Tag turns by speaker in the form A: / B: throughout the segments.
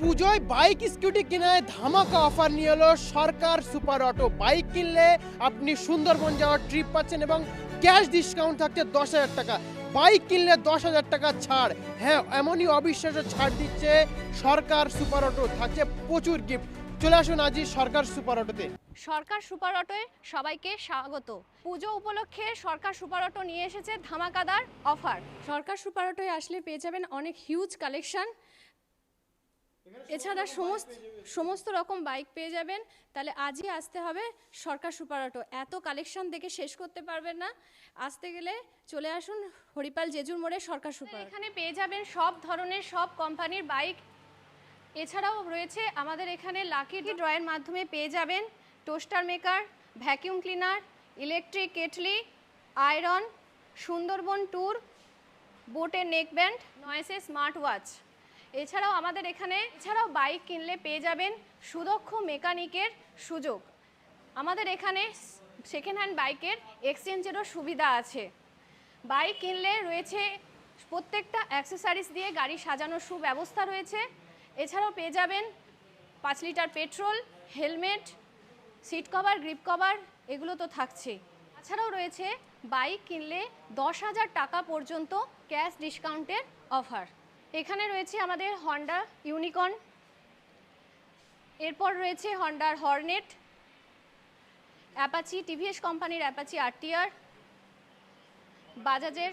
A: পুজোয় bike scooty কেনায় ধামাকা অফার নিয়ে এলো সরকার সুপার অটো। বাইক কিনলে আপনি সুন্দরবন যাওয়ার ট্রিপ পাচ্ছেন এবং ক্যাশ ডিসকাউন্ট থাকছে দশ হাজার টাকা। বাইক কিনলে দশ হাজার টাকা ছাড়। হ্যাঁ এমনই অবিশ্বাস্য ছাড় দিচ্ছে সরকার সুপার অটো। থাকছে প্রচুর গিফট চলে আসুন আজই সরকার সুপার অটোতে।
B: সরকার সুপার অটোয় সবাইকে স্বাগত। পুজো উপলক্ষে সরকার সুপার অটো নিয়ে এসেছে ধামাকাদার অফার সরকার সুপার অটোয় আসলে পেয়ে যাবেন অনেক হিউজ কালেকশন এছাড়া সমস্ত সমস্ত রকম বাইক পেয়ে যাবেন। তাহলে আজই আসতে হবে সরকার সুপার অটো। এত কালেকশন দেখে শেষ করতে পারবেন না। আসতে গেলে চলে আসুন হরিপাল জেজুর মোড়ে সরকার সুপার। এখানে পেয়ে যাবেন সব ধরনের, সব কোম্পানির বাইক এছাড়াও রয়েছে আমাদের এখানে লাকি ড্রয়ের মাধ্যমে পেয়ে যাবেন toaster maker vacuum cleaner electric kettle iron Sundarban tour বোটের নেক ব্যান্ড নয়েসে স্মার্ট ওয়াচ এছাড়াও আমাদের এখানে, এছাড়াও বাইক কিনলে পেয়ে যাবেন সুদক্ষ মেকানিকের সুযোগ। আমাদের এখানে সেকেন্ড হ্যান্ড বাইকের এক্সচেঞ্জেরও সুবিধা আছে। বাইক কিনলে রয়েছে প্রত্যেকটা অ্যাক্সেসারিজ দিয়ে গাড়ি সাজানোর সুব্যবস্থা রয়েছে। এছাড়াও পেয়ে যাবেন পাঁচ litre petrol helmet seat cover grip cover এগুলো তো থাকছেই এছাড়াও রয়েছে বাইক কিনলে দশ হাজার টাকা পর্যন্ত ক্যাশ ডিসকাউন্টের অফার এখানে রয়েছে আমাদের হন্ডা ইউনিকর্ন এরপর রয়েছে হন্ডার হর্নেট অ্যাপাচি টিভিএস কোম্পানির অ্যাপাচি আরটিআর বাজাজের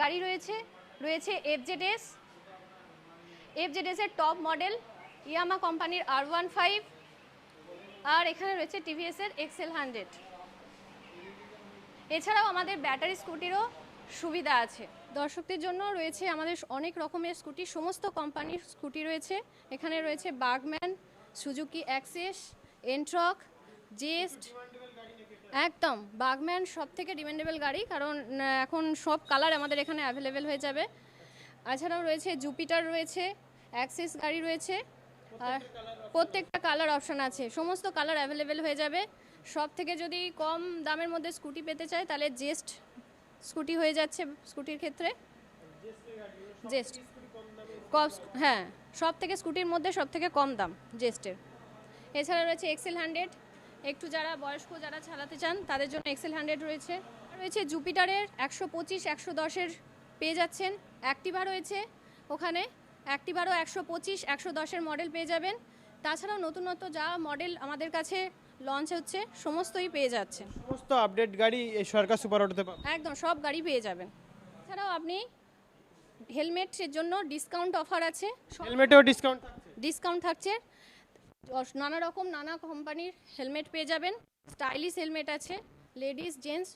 B: গাড়ি রয়েছে রয়েছে এফজেডএস এফজেডএস এর টপ মডেল ইয়ামা কোম্পানির আর ওয়ান ফাইভ আর এখানে রয়েছে টিভিএসের এক্সেল হান্ড্রেড এছাড়াও আমাদের ব্যাটারি স্কুটিরও সুবিধা আছে। দর্শকদের জন্য রয়েছে আমাদের অনেক রকমের স্কুটি, সমস্ত কোম্পানির স্কুটি রয়েছে। এখানে রয়েছে Burgman Suzuki Access, Ntorq Zest একদম বাগম্যান সব থেকে ডিমান্ডেবল গাড়ি, কারণ এখন সব কালার আমাদের এখানে অ্যাভেলেবেল হয়ে যাবে। এছাড়াও রয়েছে জুপিটার রয়েছে, অ্যাক্সেস গাড়ি রয়েছে, আর প্রত্যেকটা কালার অপশন আছে। সমস্ত কালার অ্যাভেলেবেল হয়ে যাবে। সব থেকে যদি কম দামের মধ্যে স্কুটি পেতে চায়, তাহলে জেস্ট স্কুটি হয়ে যাচ্ছে স্কুটির ক্ষেত্রে। জেস্ট কম হ্যাঁ সব থেকে স্কুটির মধ্যে সব থেকে কম দাম জেস্টের এছাড়া রয়েছে এক্সেল হান্ড্রেড একটু যারা বয়স্ক, যারা চালাতে চান, তাদের জন্য এক্সেল হান্ড্রেড রয়েছে। রয়েছে জুপিটারের একশো পঁচিশ, একশো দশের পেয়ে যাচ্ছেন। অ্যাক্টিভা রয়েছে ওখানে। অ্যাক্টিভারও একশো পঁচিশ, একশো দশের মডেল পেয়ে যাবেন। তাছাড়াও নতুনত্ব যা মডেল আমাদের কাছে লঞ্চ হচ্ছে সমস্তই পেয়ে যাচ্ছেন
A: সমস্ত আপডেট গাড়ি এই সরকার সুপার অটোতে পাবেন
B: একদম সব গাড়ি পেয়ে যাবেন। এছাড়াও আপনি হেলমেটের জন্য ডিসকাউন্ট অফার আছে।
A: হেলমেটেও ডিসকাউন্ট থাকছে।
B: ডিসকাউন্ট থাকছে। নানা রকম নানা কোম্পানির হেলমেট পেয়ে যাবেন। স্টাইলিশ হেলমেট আছে লেডিস জেন্টস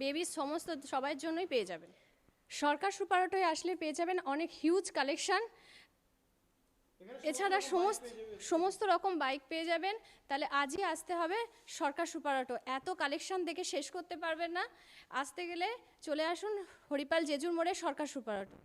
B: বেবিস সমস্ত সবার জন্যই পেয়ে যাবেন। সরকার সুপার অটোয় আসলে পেয়ে যাবেন অনেক হিউজ কালেকশন এছাড়া সমস্ত সমস্ত রকম বাইক পেয়ে যাবেন। তাহলে আজই আসতে হবে সরকার সুপার অটো। এত কালেকশন দেখে শেষ করতে পারবেন না। আসতে গেলে চলে আসুন হরিপাল জেজুর মোড়ে সরকার সুপার অটো।